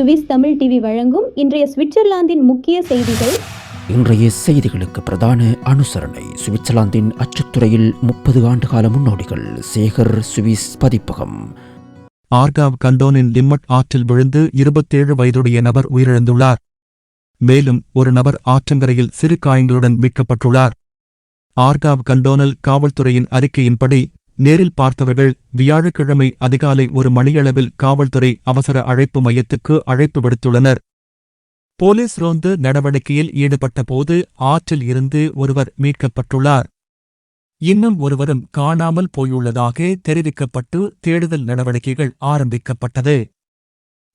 Swiss Tamil TV வழங்கும் இன்றைய சுவிட்சர்லாந்தின் முக்கிய செய்திகள். இன்றைய செய்திகளுக்கு பிரதான அனுசரணை. சுவிட்சர்லாந்தின் அச்சுத்துறையில் முப்பது ஆண்டுகால முன்னோடிகள் சேகர் சுவிஸ் பதிப்பகம். ஆர்காவ் கண்டோனின் லிம்மட் ஆற்றில் விழுந்து இருபத்தேழு வயதுடைய நபர் உயிரிழந்துள்ளார். மேலும் ஒரு நபர் ஆற்றங்கரையில் சிறு காயங்களுடன் மீட்கப்பட்டுள்ளார். ஆர்காவ் கண்டோனல் காவல்துறையின் அறிக்கையின்படி நேரில் பார்த்தவர்கள் வியாழக்கிழமை அதிகாலை ஒரு மணியளவில் காவல்துறை அவசர அழைப்பு மையத்துக்கு அழைப்பு விடுத்துள்ளனர். போலீஸ் ரோந்து நடவடிக்கையில் ஈடுபட்டபோது ஆற்றில் இருந்து ஒருவர் மீட்கப்பட்டுள்ளார். இன்னும் ஒருவரும் காணாமல் போயுள்ளதாக தெரிவிக்கப்பட்டு தேடுதல் நடவடிக்கைகள் ஆரம்பிக்கப்பட்டது.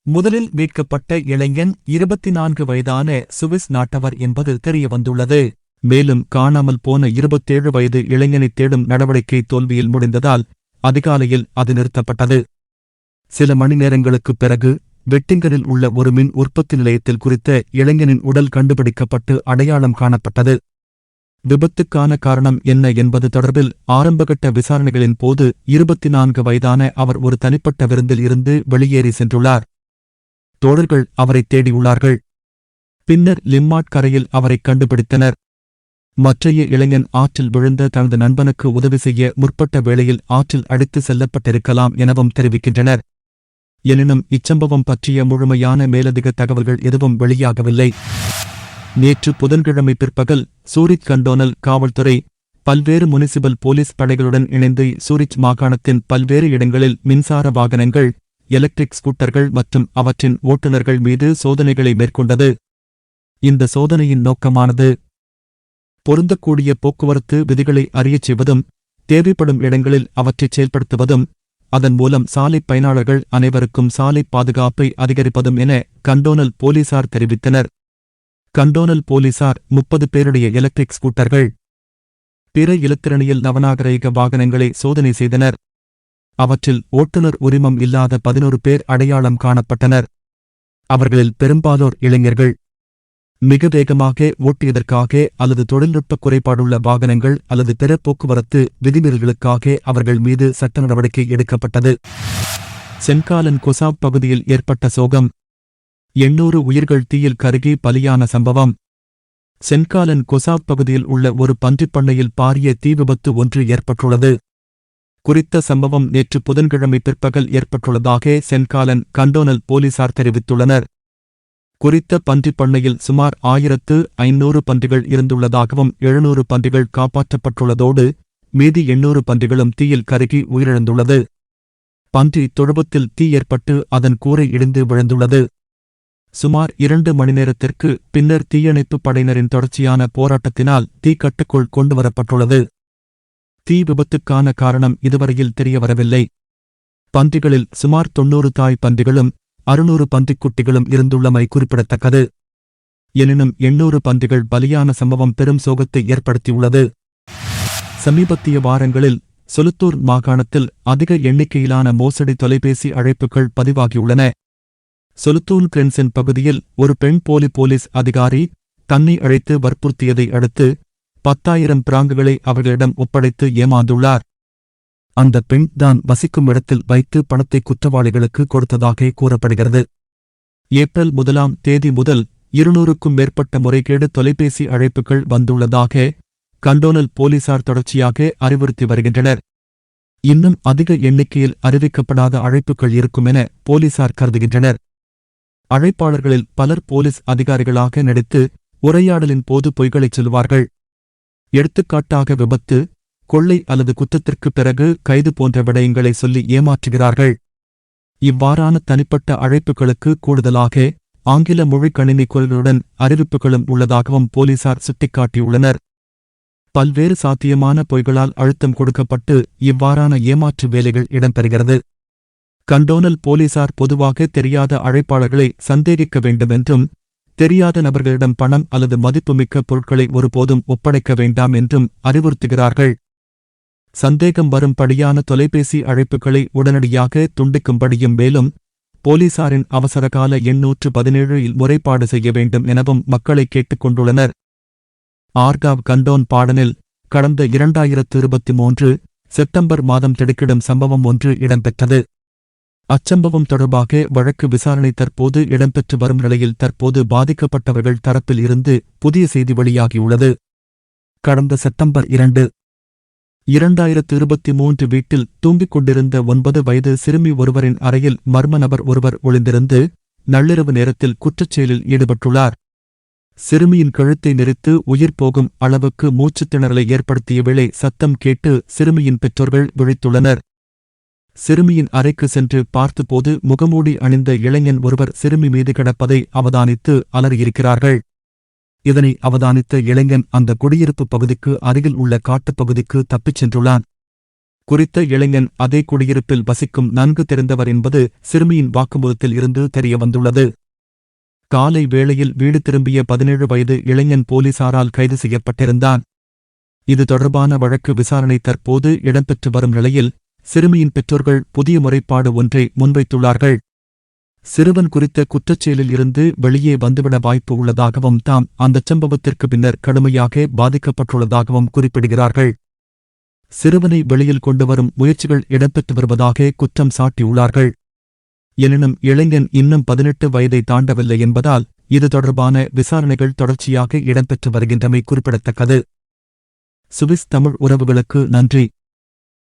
முதலில் மீட்கப்பட்ட இளைஞன் இருபத்தி நான்கு வயதான சுவிஸ் நாட்டவர் என்பது தெரியவந்துள்ளது. மேலும் காணாமல் போன இருபத்தேழு வயது இளைஞனை தேடும் நடவடிக்கை தோல்வியில் முடிந்ததால் அதிகாலையில் அது நிறுத்தப்பட்டது. சில மணி நேரங்களுக்குப் பிறகு வெட்டிங்கரில் உள்ள ஒரு மின் உற்பத்தி நிலையத்தில் குறித்த இளைஞனின் உடல் கண்டுபிடிக்கப்பட்டு அடையாளம் காணப்பட்டது. விபத்துக்கான காரணம் என்ன என்பது தொடர்பில் ஆரம்பகட்ட விசாரணைகளின் போது இருபத்தி நான்கு வயதான அவர் ஒரு தனிப்பட்ட விருந்தில் இருந்து வெளியேறி சென்றுள்ளார். தோழர்கள் அவரை தேடியுள்ளார்கள். பின்னர் லிம்மாட் கரையில் அவரை கண்டுபிடித்தனர். மற்றைய இளைஞன் ஆற்றில் விழுந்த தனது நண்பனுக்கு உதவி செய்ய முற்பட்ட வேளையில் ஆற்றில் அடித்து செல்லப்பட்டிருக்கலாம் எனவும் தெரிவிக்கின்றனர். எனினும் இச்சம்பவம் பற்றிய முழுமையான மேலதிக தகவல்கள் எதுவும் வெளியாகவில்லை. நேற்று புதன்கிழமை பிற்பகல் சூரித் கண்டோனல் காவல்துறை பல்வேறு முனிசிபல் போலீஸ் படைகளுடன் இணைந்து சூரிச் மாகாணத்தின் பல்வேறு இடங்களில் மின்சார வாகனங்கள் எலக்ட்ரிக் ஸ்கூட்டர்கள் மற்றும் அவற்றின் ஓட்டுநர்கள் மீது சோதனைகளை மேற்கொண்டது. இந்த சோதனையின் நோக்கமானது பொருந்தக்கூடிய போக்குவரத்து விதிகளை அறியச் செய்வதும் தேவைப்படும் இடங்களில் அவற்றைச் செயல்படுத்துவதும் அதன் மூலம் சாலை பயனாளர்கள் அனைவருக்கும் சாலை பாதுகாப்பை அதிகரிப்பதும் என கண்டோனல் போலீசார் தெரிவித்தனர். கண்டோனல் போலீசார் முப்பது பேருடைய எலக்ட்ரிக் ஸ்கூட்டர்கள் பிற இலத்திரணியில் நவநாகரிக வாகனங்களை சோதனை செய்தனர். அவற்றில் ஓட்டுநர் உரிமம் இல்லாத பதினோரு பேர் அடையாளம் காணப்பட்டனர். அவர்களில் பெரும்பாலோர் இளைஞர்கள். மிக வேகமாக ஓட்டியதற்காக அல்லது தொழில்நுட்ப குறைபாடுள்ள வாகனங்கள் அல்லது பிற போக்குவரத்து விதிமீறல்களுக்காக அவர்கள் மீது சட்ட நடவடிக்கை எடுக்கப்பட்டது. சென்காலன் கொசாப் பகுதியில் ஏற்பட்ட சோகம். எண்ணூறு உயிர்கள் தீயில் கருகி பலியான சம்பவம். சென்காலன் கொசாப் பகுதியில் உள்ள ஒரு பன்றிப்பண்ணையில் பாரிய தீ விபத்து ஒன்று ஏற்பட்டுள்ளது. குறித்த சம்பவம் நேற்று புதன்கிழமை பிற்பகல் ஏற்பட்டுள்ளதாக சென்காலன் கண்டோனல் போலீசார் தெரிவித்துள்ளனர். குறித்த பன்றிப் பண்ணையில் சுமார் ஆயிரத்து ஐநூறு பன்றிகள் இருந்துள்ளதாகவும் எழுநூறு பன்றிகள் காப்பாற்றப்பட்டுள்ளதோடு மீதி எண்ணூறு பன்றிகளும் தீயில் கருகி உயிரிழந்துள்ளது. பன்றி தொழுவத்தில் தீ ஏற்பட்டு அதன் கூரை இடிந்து விழுந்துள்ளது. சுமார் இரண்டு மணி நேரத்திற்கு பின்னர் தீயணைப்புப் படையினரின் தொடர்ச்சியான போராட்டத்தினால் தீ கட்டுக்குள் கொண்டுவரப்பட்டுள்ளது. தீ விபத்துக்கான காரணம் இதுவரையில் தெரியவரவில்லை. பன்றிகளில் சுமார் தொன்னூறு தாய் பன்றிகளும் அறுநூறு பன்றிக்குட்டிகளும் இருந்துள்ளமை குறிப்பிடத்தக்கது. எனினும் எண்ணூறு பன்றிகள் பலியான சம்பவம் பெரும் சோகத்தை ஏற்படுத்தியுள்ளது. சமீபத்திய வாரங்களில் சொலுத்தூர் மாகாணத்தில் அதிக எண்ணிக்கையிலான மோசடி தொலைபேசி அழைப்புகள் பதிவாகியுள்ளன. சொலுத்தூன் கிரென்சன் பகுதியில் ஒரு பெண் போலி போலீஸ் அதிகாரி தன்னை அழைத்து வற்புறுத்தியதை அடுத்து பத்தாயிரம் பிராங்குகளை அவர்களிடம் ஒப்படைத்து ஏமாந்துள்ளார். அந்த பெண் தான் வசிக்கும் இடத்தில் வைத்து பணத்தை குற்றவாளிகளுக்கு கொடுத்ததாக கூறப்படுகிறது. ஏப்ரல் முதலாம் தேதி முதல் இருநூறுக்கும் மேற்பட்ட முறைகேடு தொலைபேசி அழைப்புகள் வந்துள்ளதாக கண்டோனல் போலீசார் தொடர்ச்சியாக அறிவுறுத்தி வருகின்றனர். இன்னும் அதிக எண்ணிக்கையில் அறிவிக்கப்படாத அழைப்புகள் இருக்கும் என போலீசார் கருதுகின்றனர். அழைப்பாளர்களில் பலர் போலீஸ் அதிகாரிகளாக நடித்து உரையாடலின் போது பொய்களைச் சொல்வார்கள். எடுத்துக்காட்டாக விபத்து கொள்ளை அல்லது குத்தத்திற்குப் பிறகு கைது போன்ற விடயங்களை சொல்லி ஏமாற்றுகிறார்கள். இவ்வாறான தனிப்பட்ட அழைப்புகளுக்கு கூடுதலாக ஆங்கில மொழி கணினி குரலுடன் அறிவிப்புகளும் உள்ளதாகவும் போலீசார் சுட்டிக்காட்டியுள்ளனர். பல்வேறு சாத்தியமான பொய்களால் அழுத்தம் கொடுக்கப்பட்டு இவ்வாறான ஏமாற்று வேலைகள் இடம்பெறுகிறது. கண்டோனல் போலீசார் பொதுவாக தெரியாத அழைப்பாளர்களை சந்தேகிக்க வேண்டுமென்றும் தெரியாத நபர்களிடம் பணம் அல்லது மதிப்புமிக்க பொருட்களை ஒருபோதும் ஒப்படைக்க வேண்டாம் என்றும் அறிவுறுத்துகிறார்கள். சந்தேகம் வரும்படியான தொலைபேசி அழைப்புகளை உடனடியாக துண்டிக்கும்படியும் மேலும் போலீசாரின் அவசரகால எண்ணூற்று பதினேழில் முறைப்பாடு செய்ய வேண்டும் எனவும் மக்களை கேட்டுக் கொண்டுள்ளனர். ஆர்காவ் கண்டோன் பாடனில் கடந்த இரண்டாயிரத்து இருபத்தி மூன்று செப்டம்பர் மாதம் திடுக்கிடும் சம்பவம் ஒன்று இடம்பெற்றது. அச்சம்பவம் தொடர்பாக வழக்கு விசாரணை தற்போது இடம்பெற்று வரும் நிலையில் தற்போது பாதிக்கப்பட்டவர்கள் தரப்பில் இருந்து புதிய செய்தி வெளியாகியுள்ளது. கடந்த செப்டம்பர் இரண்டு இரண்டாயிரத்து இருபத்தி மூன்று வீட்டில் தூங்கிக் கொண்டிருந்த ஒன்பது வயது சிறுமி ஒருவரின் அறையில் மர்ம நபர் ஒருவர் ஒளிந்திருந்து நள்ளிரவு நேரத்தில் குற்றச்செயலில் ஈடுபட்டுள்ளார். சிறுமியின் கழுத்தை நெரித்து உயிர் போகும் அளவுக்கு மூச்சுத் திணறலை ஏற்படுத்திய வேளை சத்தம் கேட்டு சிறுமியின் பெற்றோர்கள் விழித்துள்ளனர். சிறுமியின் அறைக்கு சென்று பார்த்தபோது முகமூடி அணிந்த இளைஞன் ஒருவர் சிறுமி மீது கிடப்பதை அவதானித்து அலறியிருக்கிறார்கள். இதனை அவதானித்த இளைஞன் அந்த குடியிருப்பு பகுதிக்கு அருகில் உள்ள காட்டுப்பகுதிக்கு தப்பிச் சென்றுள்ளான். குறித்த இளைஞன் அதே குடியிருப்பில் வசிக்கும் நன்கு தெரிந்தவர் என்பது சிறுமியின் வாக்குமூலத்தில் இருந்து தெரியவந்துள்ளது. காலை வேளையில் வீடு திரும்பிய பதினேழு வயது இளைஞன் போலீசாரால் கைது செய்யப்பட்டிருந்தான். இது தொடர்பான வழக்கு விசாரணை தற்போது இடம்பெற்று வரும் நிலையில் சிறுமியின் பெற்றோர்கள் புதிய முறைப்பாடு ஒன்றை முன்வைத்துள்ளார்கள். சிறுவன் குறித்த குற்றச்செயலில் இருந்து வெளியே வந்துவிட வாய்ப்பு உள்ளதாகவும் தாம் அந்தச் சம்பவத்திற்கு பின்னர் கடுமையாக பாதிக்கப்பட்டுள்ளதாகவும் குறிப்பிடுகிறார்கள். சிறுவனை வெளியில் கொண்டுவரும் முயற்சிகள் இடம்பெற்று வருவதாக குற்றம் சாட்டியுள்ளார்கள். எனினும் இளைஞன் இன்னும் பதினெட்டு வயதை தாண்டவில்லை என்பதால் இது தொடர்பான விசாரணைகள் தொடர்ச்சியாக இடம்பெற்று வருகின்றமை குறிப்பிடத்தக்கது. சுவிஸ் தமிழ் உறவுகளுக்கு நன்றி.